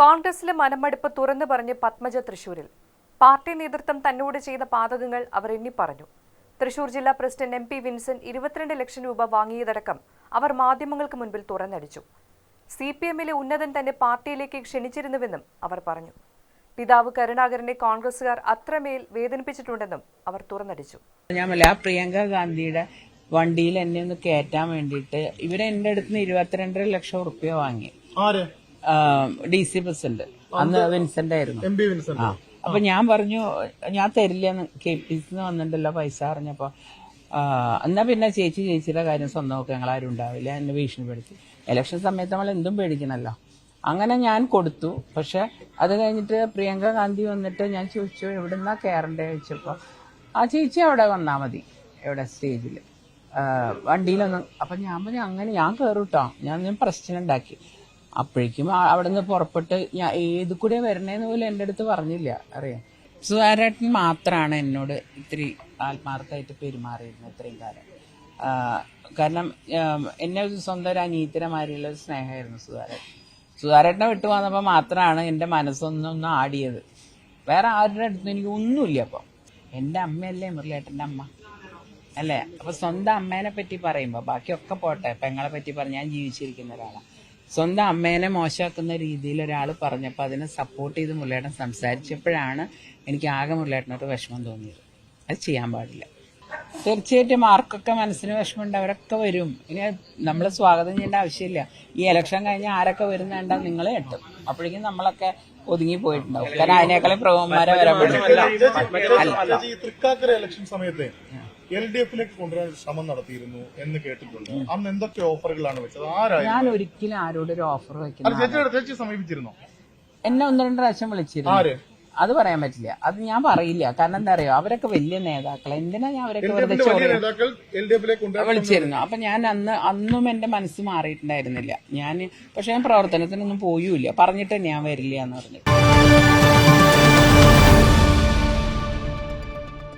കോൺഗ്രസിലെ മനമടുപ്പ് തുറന്നു പറഞ്ഞ് പത്മജ തൃശൂരിൽ. പാർട്ടി നേതൃത്വം തന്നോട് ചെയ്ത പാതകങ്ങൾ അവർ എണ്ണി പറഞ്ഞു. തൃശൂർ ജില്ലാ പ്രസിഡന്റ് എം പി വിൻസെന്റ് ഇരുപത്തിരണ്ട് ലക്ഷം രൂപ വാങ്ങിയതടക്കം അവർ മാധ്യമങ്ങൾക്ക് മുൻപിൽ തുറന്നടിച്ചു. സി പി എമ്മിലെ ഉന്നതൻ തന്നെ പാർട്ടിയിലേക്ക് ക്ഷണിച്ചിരുന്നുവെന്നും അവർ പറഞ്ഞു. പിതാവ് കരുണാകരനെ കോൺഗ്രസുകാർ അത്രമേൽ വേദനിപ്പിച്ചിട്ടുണ്ടെന്നും അവർ തുറന്നടിച്ചു. ഞാൻ പ്രിയങ്ക ഗാന്ധിയുടെ വണ്ടിയിൽ എന്നെ ഒന്ന് കയറ്റാൻ വേണ്ടിയിട്ട് ഇവരെ എന്റെ അടുത്ത് നിന്ന് ഇരുപത്തിരണ്ടര ലക്ഷം റുപ്യ വാങ്ങി. ആര്? D C president. അന്ന് വിൻസെന്റ് ആയിരുന്നു. എം പി വിൻസെന്റ് ആ. അപ്പൊ ഞാൻ പറഞ്ഞു ഞാൻ തരില്ലെന്ന് കെ പി സിന്ന് വന്നിട്ടുണ്ടല്ലോ പൈസ അറിഞ്ഞപ്പോ എന്നാ പിന്നെ ചേച്ചി ചേച്ചിയുടെ കാര്യം സ്വന്തം നോക്കി ഞങ്ങൾ ആരും ഉണ്ടാവില്ല. എന്നെ ഭീഷണിപ്പെടുത്തി. ഇലക്ഷൻ സമയത്ത് നമ്മൾ എന്തും പേടിക്കണല്ലോ. അങ്ങനെ ഞാൻ കൊടുത്തു. പക്ഷെ അത് കഴിഞ്ഞിട്ട് പ്രിയങ്ക ഗാന്ധി വന്നിട്ട് ഞാൻ ചോദിച്ചു എവിടുന്നാ കയറണ്ടേ ചോദിച്ചപ്പോ ആ ചേച്ചി അവിടെ വന്നാ മതി. എവിടെ? സ്റ്റേജിൽ വണ്ടിയിലൊന്നും. അപ്പൊ ഞാൻ പറഞ്ഞു അങ്ങനെ ഞാൻ കയറും ഞാൻ ഞാൻ പ്രശ്നം ഉണ്ടാക്കി. അപ്പോഴേക്കും അവിടെ നിന്ന് പുറപ്പെട്ട് ഞാൻ ഏത് കൂടെ വരണേന്ന് പോലും എന്റെ അടുത്ത് പറഞ്ഞില്ല. അറിയാം. സുധാരേട്ടൻ മാത്രമാണ് എന്നോട് ഇത്തിരി ആത്മാർത്ഥമായിട്ട് പെരുമാറിയിരുന്നത് ഇത്രയും കാലം. കാരണം എന്നെ ഒരു സ്വന്തം ഒരു അനീത്തരമാരിയുള്ള ഒരു സ്നേഹമായിരുന്നു സുധാരേട്ടൻ സുധാരേട്ടനെ വിട്ടു വന്നപ്പോൾ മാത്രമാണ് എന്റെ മനസ്സൊന്നൊന്ന് ആടിയത്. വേറെ ആരുടെ അടുത്തും എനിക്ക് ഒന്നുമില്ല അപ്പം എന്റെ അമ്മയല്ലേ മുരളിയേട്ടന്റെ അമ്മ? അല്ലേ? അപ്പോൾ സ്വന്തം അമ്മേനെ പറ്റി പറയുമ്പോൾ ബാക്കിയൊക്കെ പോട്ടെ പെങ്ങളെ പറ്റി പറഞ്ഞ് ഞാൻ ജീവിച്ചിരിക്കുന്ന ഒരാളാണ് സ്വന്തം അമ്മേനെ മോശമാക്കുന്ന രീതിയിൽ ഒരാൾ പറഞ്ഞപ്പോൾ അതിനെ സപ്പോർട്ട് ചെയ്ത് മുല്ലേട്ടൻ സംസാരിച്ചപ്പോഴാണ് എനിക്ക് ആകെ മുല്ലേട്ടനോട് വിഷമം തോന്നിയത്. അത് ചെയ്യാൻ പാടില്ല. തീർച്ചയായിട്ടും ആർക്കൊക്കെ മനസ്സിന് വിഷമമുണ്ട് അവരൊക്കെ വരും. ഇനി നമ്മൾ സ്വാഗതം ചെയ്യേണ്ട ആവശ്യമില്ല. ഈ ഇലക്ഷൻ കഴിഞ്ഞാൽ ആരൊക്കെ വരുന്നുണ്ടോ നിങ്ങൾ എട്ടും. അപ്പോഴേക്കും നമ്മളൊക്കെ ഒതുങ്ങി പോയിട്ടുണ്ടാവും. കാരണം അതിനേക്കാളും പ്രഭുമാരെ വരാൻ പറ്റും. എൽ ഡി എഫിലേക്ക് കൊണ്ടുവരാൻ ശ്രമം നടത്തിയിരുന്നു എന്ന് കേട്ടിട്ടുണ്ട്. അന്ന് എന്തൊക്കെ ഓഫറുകളാണ് വെച്ചത്? ആരായിരുന്നു? ഞാൻ ഒരിക്കലും ആരോടും ഒരു ഓഫർ അല്ല വെക്കുന്ന ചേച്ചിയുടെ ചേച്ചി സമീപിച്ചിരുന്നോ? എന്നെ ഒന്ന് രണ്ട് പ്രാവശ്യം വിളിച്ചിരുന്നു. ആര്? അത് പറയാൻ പറ്റില്ല. അത് ഞാൻ പറയില്ല. കാരണം എന്താ അറിയോ? അവരൊക്കെ വലിയ നേതാക്കൾ എന്തിനാ ഞാൻ അവരൊക്കെ എൽ ഡി വെറുതെ എഫിന്റെ വലിയ ചോദ്യം നേതാക്കൾ എൽ ഡി എഫിലേക്ക് കൊണ്ടുവരാൻ വിളിച്ചിരുന്നു. അപ്പൊ ഞാൻ അന്ന് അന്നും എന്റെ മനസ്സ് മാറിയിട്ടുണ്ടായിരുന്നില്ല. ഞാൻ പക്ഷെ ഞാൻ പ്രവർത്തനത്തിനൊന്നും പോയൂല പറഞ്ഞിട്ട് ഞാൻ വരില്ല എന്ന് പറഞ്ഞു.